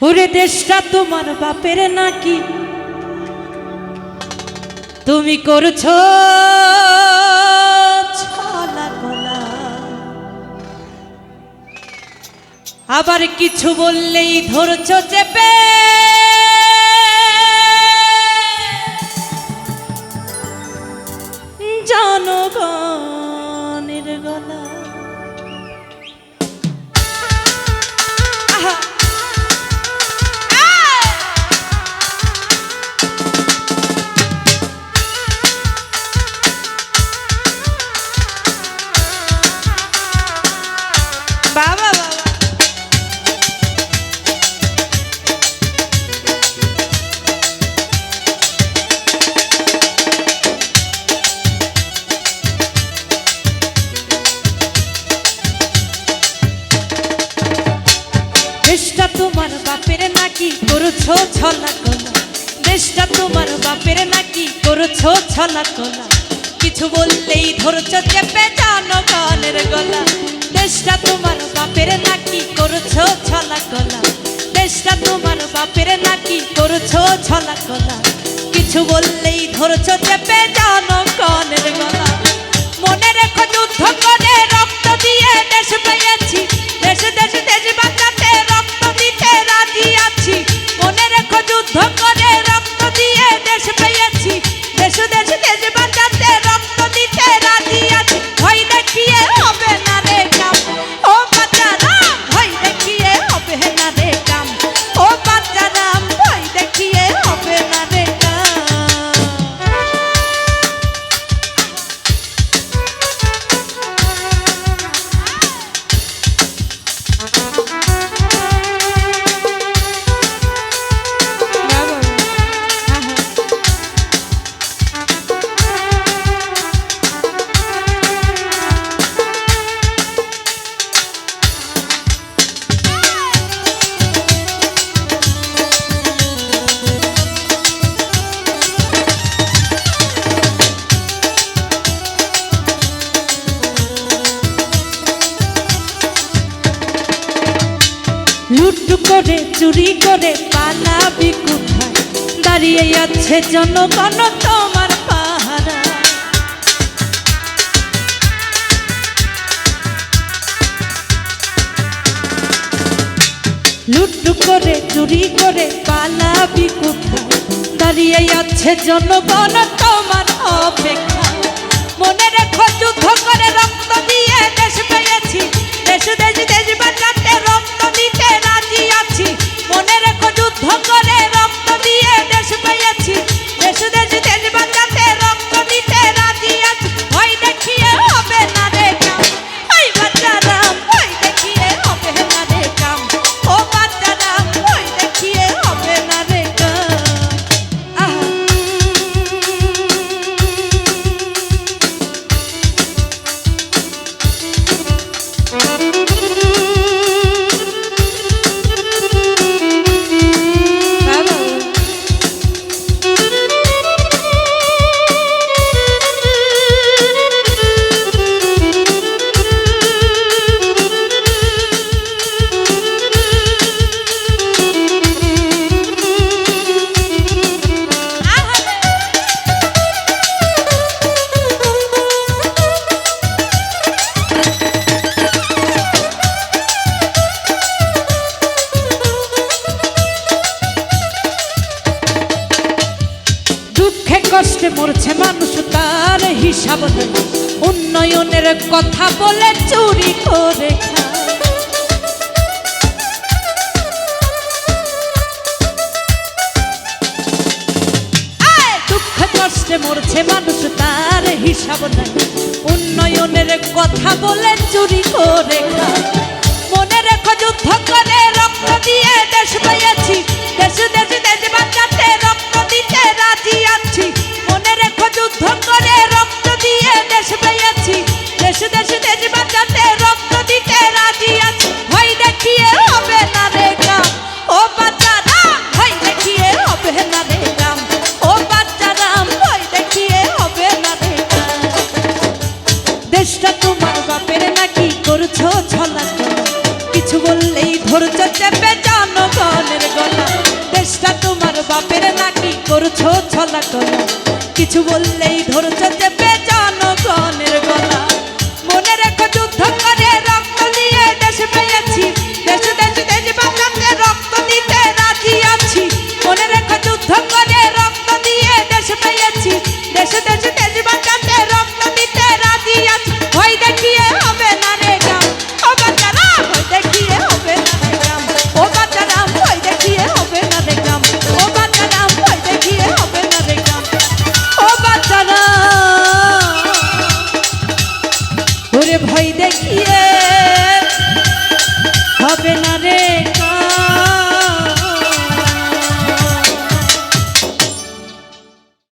ওরে দেশটা তোমার বাপের নাকি? তুমি করছ আবার কিছু বললেই ধরছ চেপে। নাকি করছ ছলা কলা? দেশটা তোমার বাপের নাকি করছ ছলা কলা? কিছু বললেই ধরছো চেপে জনগণের গলা। দেশটা তোমার বাপের নাকি করছ ছলা কলা? দেশটা তোমার বাপের নাকি করছ ছলা কলা? কিছু বললেই ধরছো চেপে জনগণের গলা। মনে রেখো যুদ্ধ করে রক্ত দিয়ে দেশ পেয়েছি। করে, চুরি করে পালাবি কোথায়? দাঁড়িয়ে আছে জনগণ তোমার পাহারা। লুট করে, চুরি করে পালাবি কোথায়? দাঁড়িয়ে আছে জনগণ তোমার অপেক্ষা মনে রেখো যুদ্ধ করে রক্ত কষ্টে মরছে মানুষ, তার হিসাব উন্নয়নের কথা বলে চুরি করে! দুঃখে কষ্টে মরছে মানুষ, তার হিসাব নেই উন্নয়নের কথা বলে চুরি করে। মনে রেখো, যুদ্ধ করে রক্ত দিয়ে দেশ পেয়েছি দেশ দেশ দেশ বাঁচাতে জনগণের গলা। দেশটা তোমার বাপের নাকি করছ? ছলা কিছু বললেই ধরছো ওরে ভয় দেখিয়ে। হবে না রে